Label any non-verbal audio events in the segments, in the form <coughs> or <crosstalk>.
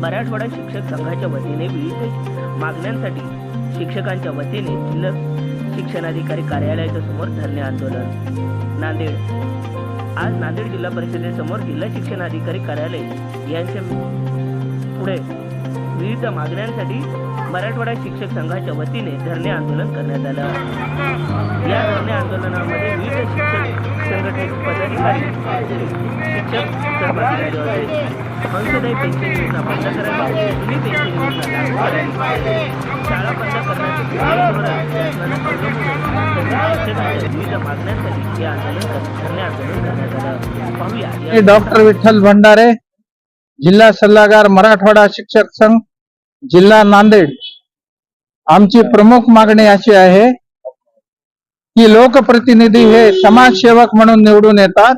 मराठवाडा शिक्षक संघाच्या वतीने विविध मागण्यांसाठी शिक्षकांच्या वतीने जिल्हा शिक्षणाधिकारी कार्यालयाच्या समोर धरणे आंदोलन. नांदेड. आज नांदेड जिल्हा परिषदेसमोर जिल्हा शिक्षणाधिकारी कार्यालय यांच्या पुढे विविध मागण्यांसाठी मराठवाडा शिक्षक संघाच्या वतीने धरणे आंदोलन करण्यात आलं. या धरणे आंदोलनामध्ये विविध शिक्षक संघटनेचे पदाधिकारी शिक्षक सहभागी झाले होते. अंशदायी पेन्शन योजना बंद करावी जुनी पेन्शन योजना लागू करावी शाळा बंद करण्याचे विविध मागण्यांसाठी हे आंदोलन धरणे आंदोलन करण्यात आलं. पाहूया. डॉक्टर विठ्ठल भंडारे जिल्हा सल्लागार मराठवाडा शिक्षक संघ जिल्हा नांदेड. आमची प्रमुख मागणी अशी आहे की लोकप्रतिनिधी हे समाजसेवक म्हणून निवडून येतात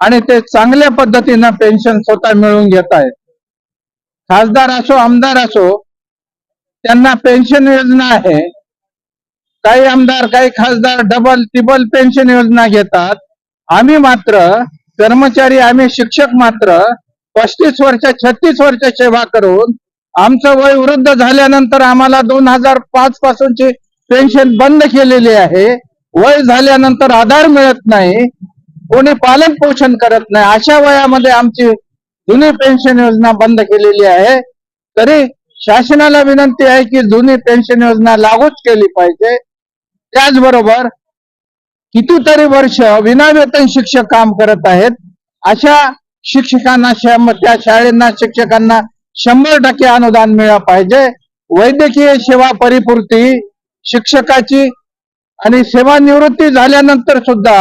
आणि ते चांगल्या पद्धतीनं पेन्शन स्वतः मिळवून घेत आहेत. खासदार असो आमदार असो त्यांना पेन्शन योजना आहे. काही आमदार काही खासदार डबल टिबल पेन्शन योजना घेतात. आम्ही मात्र कर्मचारी आम्ही शिक्षक मात्र पस्तीस वर्ष छत्तीस वर्ष सेवा करून आमचं वय वृद्ध झाल्यानंतर आम्हाला दोन हजार पाच पासूनची पेन्शन बंद केलेली आहे. वय झाल्यानंतर आधार मिळत नाही. कोणी पालन पोषण करत नाही. अशा वयामध्ये आमची जुनी पेन्शन योजना बंद केलेली आहे. तरी शासनाला विनंती आहे की जुनी पेन्शन योजना लागूच केली पाहिजे. त्याचबरोबर कितीतरी वर्ष विनावेतन शिक्षक काम करत आहेत. अशा शिक्षकांना त्या शाळेंना शिक्षकांना शंभर टक्के अनुदान मिळालं पाहिजे. वैद्यकीय सेवा परिपूर्ती शिक्षकाची आणि सेवानिवृत्ती झाल्यानंतर सुद्धा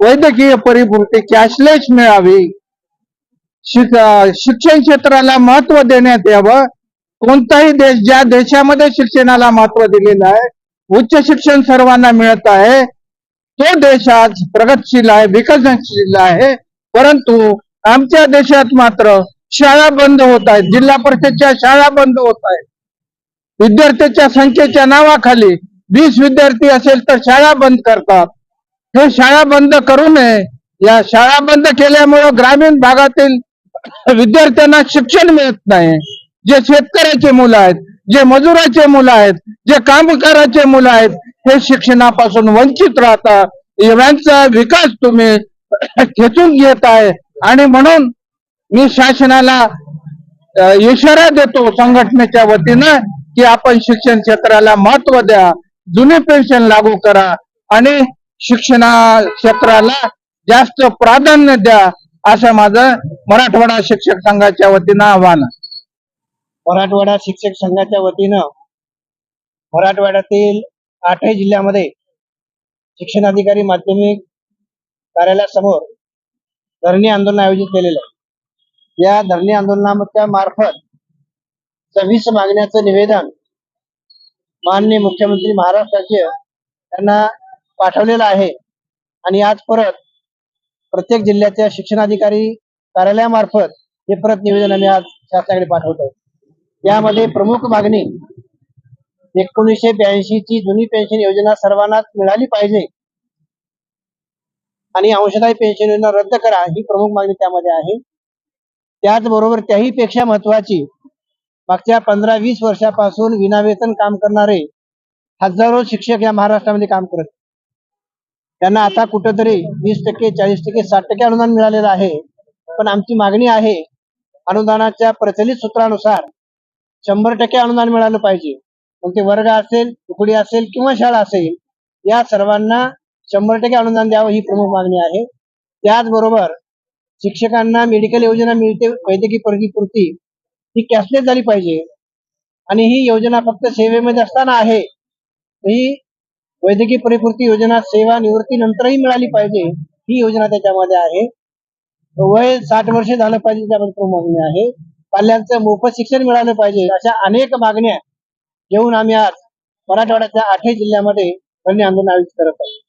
वैद्यकीय परिपूर्ती कॅशलेस मिळावी. शिक शिक्षण क्षेत्राला महत्त्व देण्यात यावं. कोणताही देश ज्या देशामध्ये शिक्षणाला महत्त्व दिलेलं आहे उच्च शिक्षण सर्वांना मिळत आहे तो देश आज प्रगतशील आहे विकसनशील आहे. परंतु आमच्या देशात मात्र शाळा बंद होत आहेत. जिल्हा परिषदच्या शाळा बंद होत आहेत. विद्यार्थ्यांच्या संख्येच्या नावाखाली वीस विद्यार्थी असेल तर शाळा बंद करतात. हे शाळा बंद करू नये. या शाळा बंद केल्यामुळं ग्रामीण भागातील विद्यार्थ्यांना शिक्षण मिळत नाही. जे शेतकऱ्याचे मुलं आहेत जे मजुराचे मुलं आहेत जे कामगाराचे मुलं आहेत हे शिक्षणापासून वंचित राहतात. यांचा विकास तुम्ही <coughs> खेचून घेत आहे. आणि म्हणून मी शासनाला इशारा देतो संघटनेच्या वतीनं की आपण शिक्षण क्षेत्राला महत्त्व द्या जुने पेन्शन लागू करा आणि शिक्षणा क्षेत्राला जास्त प्राधान्य द्या असं माझं मराठवाडा शिक्षक संघाच्या वतीनं आव्हान. मराठवाडा शिक्षक संघाच्या वतीनं मराठवाड्यातील आठही जिल्ह्यामध्ये शिक्षणाधिकारी माध्यमिक कार्यालयासमोर धरणे आंदोलन आयोजित केलेलं आहे. या धरणे आंदोलनाच्या मार्फत सव्वीस मागण्याचं निवेदन माननीय मुख्यमंत्री महाराष्ट्राचे त्यांना पाठवलेलं आहे. आणि आज परत प्रत्येक जिल्ह्याच्या शिक्षणाधिकारी कार्यालयामार्फत हे परत निवेदन आम्ही आज शासनाकडे पाठवतो. यामध्ये प्रमुख मागणी एकोणीसशे ब्याऐंशी ची जुनी पेन्शन योजना सर्वांनाच मिळाली पाहिजे. आणि अंशदायी पेन्शन योजना रद्द करा ही प्रमुख मागणी त्यामध्ये आहे. त्याचबरोबर त्याही पेक्षा महत्वाची मागच्या पंधरा वीस वर्षापासून विनावेतन काम करणारे हजारो शिक्षक या महाराष्ट्रामध्ये काम करत त्यांना आता कुठंतरी वीस टक्के चाळीस टक्के साठ टक्के अनुदान मिळालेलं आहे. पण आमची मागणी आहे अनुदानाच्या प्रचलित सूत्रानुसार शंभर टक्के अनुदान मिळालं पाहिजे. मग ते वर्ग असेल तुकडी असेल किंवा शाळा असेल या सर्वांना शंभर टक्के अनुदान द्यावं ही प्रमुख मागणी आहे. त्याचबरोबर शिक्षकांना मेडिकल योजना मिळते वैद्यकीय परिपूर्ती ही कॅशलेस झाली पाहिजे. आणि ही योजना फक्त सेवेमध्ये असताना आहे ही वैद्यकीय परिपूर्ती योजना सेवा निवृत्ती नंतरही मिळाली पाहिजे ही योजना त्याच्यामध्ये आहे. वय साठ वर्ष झालं पाहिजे त्यामध्ये मागणी आहे. पाल्यांचं मोफत शिक्षण मिळालं पाहिजे अशा अनेक मागण्या घेऊन आम्ही आज मराठवाड्याच्या आठही जिल्ह्यामध्ये धरणे आंदोलन आयोजित करत आहोत.